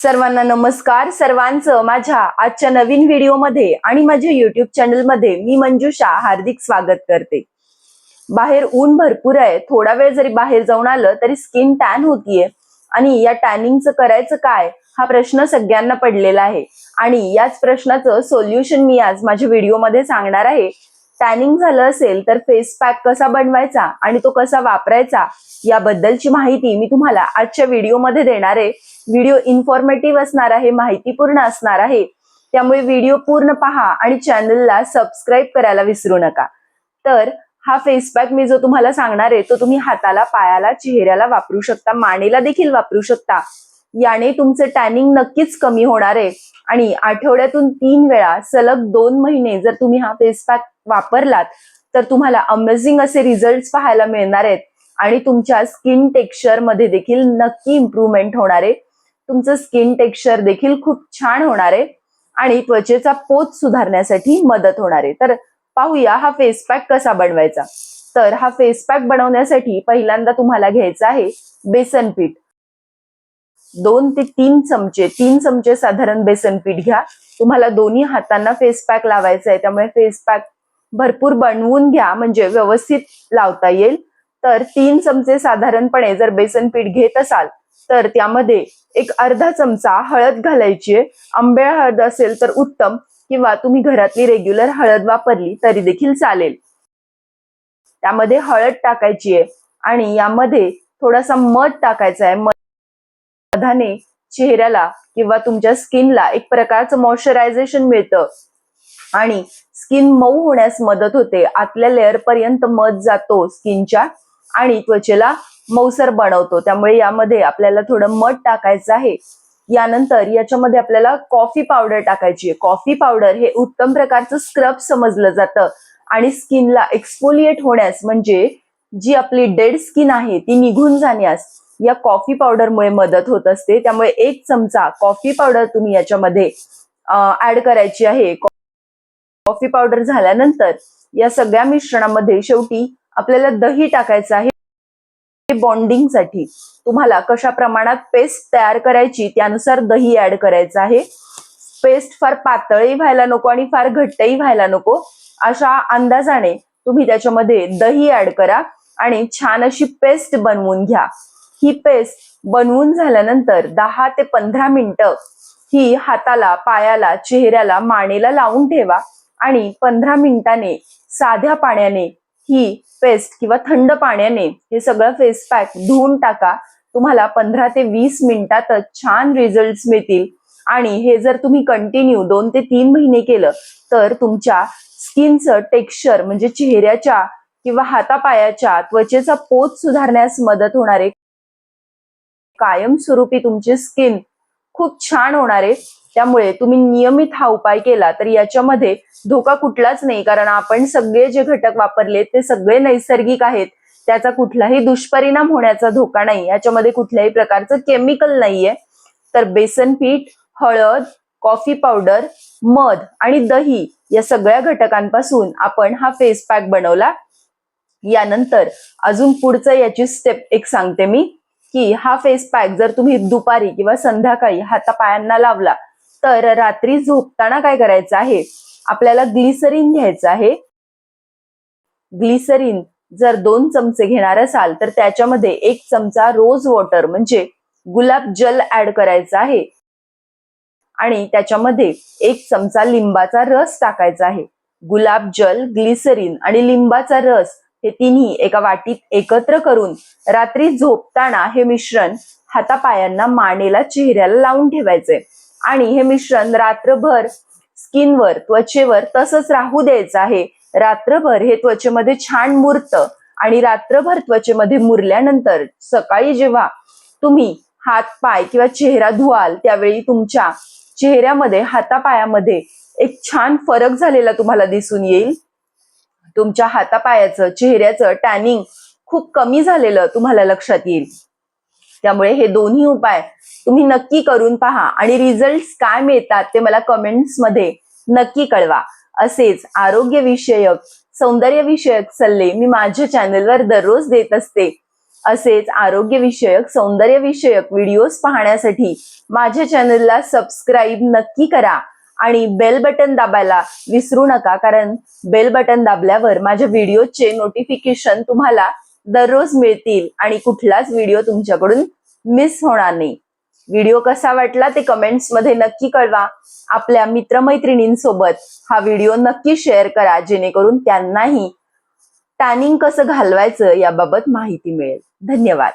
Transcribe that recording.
सर्वांना नमस्कार. सर्वांचं माझ्या आजच्या नवीन व्हिडिओमध्ये आणि माझ्या युट्यूब चॅनलमध्ये मी मंजुषा हार्दिक स्वागत करते. बाहेर ऊन भरपूर आहे. थोडा वेळ जरी बाहेर जाऊन आलं तरी स्किन टॅन होतीये. आणि या टॅनिंगचं करायचं काय? हा प्रश्न सगळ्यांना पडलेला आहे. आणि याच प्रश्नाचं सोल्युशन मी आज माझ्या व्हिडिओमध्ये सांगणार आहे. टॅनिंग झालं असेल तर फेस पॅक कसा बनवायचा आणि तो कसा वापरायचा याबद्दलची माहिती मी तुम्हाला आजच्या व्हिडिओमध्ये देणार आहे. व्हिडिओ इन्फॉर्मेटिव्ह असणार आहे माहितीपूर्ण असणार आहे. त्यामुळे व्हिडिओ पूर्ण पहा आणि चॅनलला सबस्क्राईब करायला विसरू नका. तर हा फेस पॅक मी जो तुम्हाला सांगणार आहे तो तुम्ही हाताला पायाला चेहऱ्याला वापरू शकता मानेला देखील वापरू शकता. याने तुमचं टॅनिंग नक्कीच कमी होणार आहे. आणि आठवड्यातून तीन वेळा सलग दोन महिने जर तुम्ही हा फेस पॅक वापरलात तर तुम्हाला अमेझिंग असे रिझल्ट पाहायला मिळणार आहेत. आणि तुमच्या स्किन टेक्स्चरमध्ये देखील नक्की इम्प्रूव्हमेंट होणार आहे. तुमचं स्किन टेक्स्चर देखील खूप छान होणार आहे. आणि त्वचेचा पोत सुधारण्यासाठी मदत होणार आहे. तर पाहूया हा फेस पॅक कसा बनवायचा. तर हा फेस पॅक बनवण्यासाठी पहिल्यांदा तुम्हाला घ्यायचा आहे बेसन पीठ. दोन ते तीन चमचे तीन चमचे साधारण बेसन पीठ घ्या. तुम्हाला दोन्ही हातांना फेस पॅक लावायचा आहे. त्यामुळे फेस पॅक भरपूर बनवून घ्या म्हणजे व्यवस्थित लावता येईल. तर तीन चमचे साधारणपणे जर बेसन पीठ घेत असाल तर त्यामध्ये एक अर्धा चमचा हळद घालायची आहे. आंबेळ हळद असेल तर उत्तम किंवा तुम्ही घरातली रेग्युलर हळद वापरली तरी देखील चालेल. त्यामध्ये हळद टाकायची आहे आणि यामध्ये थोडासा मध टाकायचा आहे. मधाने चेहऱ्याला किंवा तुमच्या स्किनला एक प्रकारचं मॉइश्चरायझेशन मिळतं. आणि स्किन मऊ होण्यास मदत होते. आतल्या लेअर पर्यंत मध जातो स्किनच्या आणि त्वचेला मऊसर बनवतो. त्यामुळे यामध्ये आपल्याला थोडं मध टाकायचं आहे. यानंतर याच्यामध्ये आपल्याला कॉफी पावडर टाकायची आहे. कॉफी पावडर हे उत्तम प्रकारचं स्क्रब समजलं जातं. आणि स्किनला एक्सफोलिएट होण्यास म्हणजे जी आपली डेड स्किन आहे ती निघून जाण्यास या कॉफी पावडरमुळे मदत होत असते. त्यामुळे एक चमचा कॉफी पावडर तुम्ही याच्यामध्ये ऍड करायची आहे. कॉफी पावडर झाल्यानंतर या सगळ्या मिश्रणामध्ये शेवटी आपल्याला दही टाकायचं आहे. बॉन्डिंगसाठी तुम्हाला कशा प्रमाणात पेस्ट तयार करायची त्यानुसार दही ऍड करायचं आहे. पेस्ट फार पातळही व्हायला नको आणि फार घट्टही व्हायला नको. अशा अंदाजाने तुम्ही त्याच्यामध्ये दही ऍड करा आणि छान अशी पेस्ट बनवून घ्या. ही पेस्ट बनवून झाल्यानंतर दहा ते पंधरा मिनिटं ही हाताला पायाला चेहऱ्याला मानेला लावून ठेवा. आणि पंधरा मिनिटाने साध्या पाण्याने ही पेस्ट किंवा थंड पाण्याने हे सगळं फेस पॅक धुवून टाका. तुम्हाला पंधरा ते वीस मिनिटातच छान रिझल्ट मिळतील. आणि हे जर तुम्ही कंटिन्यू दोन ते तीन महिने केलं तर तुमच्या स्किनचं टेक्स्चर म्हणजे चेहऱ्याच्या किंवा हातापायाच्या त्वचेचा पोत सुधारण्यास मदत होणारे कायमस्वरूपी तुमची स्किन खूप छान होणार आहे. त्यामुळे तुम्ही नियमित हा उपाय केला तर याच्यामध्ये धोका कुठलाच नाही. कारण आपण सगळे जे घटक वापरले ते सगळे नैसर्गिक आहेत. त्याचा कुठलाही दुष्परिणाम होण्याचा धोका नाही. याच्यामध्ये कुठल्याही प्रकारचं केमिकल नाहीये. तर बेसन पीठ हळद कॉफी पावडर मध आणि दही या सगळ्या घटकांपासून आपण हा फेस पॅक बनवला. यानंतर अजून पुढचं याची स्टेप एक सांगते मी की हा फेस पॅक जर तुम्ही दुपारी किंवा संध्याकाळी हातापायांना लावला तर रात्री झोपताना काय करायचं आहे? आपल्याला ग्लिसरीन घ्यायचं आहे. ग्लिसरीन जर दोन चमचे घेणार असाल तर त्याच्यामध्ये एक चमचा रोज वॉटर म्हणजे गुलाब जल ऍड करायचा आहे. आणि त्याच्यामध्ये एक चमचा लिंबाचा रस टाकायचा आहे. गुलाब जल ग्लिसरीन आणि लिंबाचा रस हे तिन्ही एका वाटीत एकत्र करून रात्री झोपताना हे मिश्रण हातापायांना मानेला चेहऱ्याला लावून ठेवायचंय. आणि हे मिश्रण रात्रभर स्किनवर त्वचेवर तसंच राहू द्यायचं आहे. रात्रभर हे त्वचेमध्ये छान मुरतं आणि रात्रभर त्वचेमध्ये मुरल्यानंतर सकाळी जेव्हा तुम्ही हात पाय किंवा चेहरा धुवाल त्यावेळी तुमच्या चेहऱ्यामध्ये हातापायामध्ये एक छान फरक झालेला तुम्हाला दिसून येईल. तुमच्या हातापायाचं चेहऱ्याचं टॅनिंग खूप कमी झालेलं तुम्हाला लक्षात येईल. त्यामुळे हे दोन्ही उपाय तुम्ही नक्की करून पहा. आणि रिझल्ट काय मिळतात ते मला कमेंट्समध्ये नक्की कळवा. असेच आरोग्य विषयक सौंदर्य विषयक सल्ले मी माझ्या चॅनलवर दररोज देत असते. असेच आरोग्य विषयक सौंदर्यविषयक व्हिडिओज पाहण्यासाठी माझ्या चॅनलला सबस्क्राईब नक्की करा. आणि बेल बटन दाबायला विसरू नका कारण बेल बटन दाबल्यावर माझ्या व्हिडिओचे नोटिफिकेशन तुम्हाला दररोज मिळतील आणि कुठलाच व्हिडिओ तुमच्याकडून मिस होणार नाही. व्हिडिओ कसा वाटला ते कमेंट्समध्ये नक्की कळवा. आपल्या मित्रमैत्रिणींसोबत हा व्हिडिओ नक्की शेअर करा जेणेकरून त्यांनाही टॅनिंग कसं घालवायचं याबाबत माहिती मिळेल. धन्यवाद.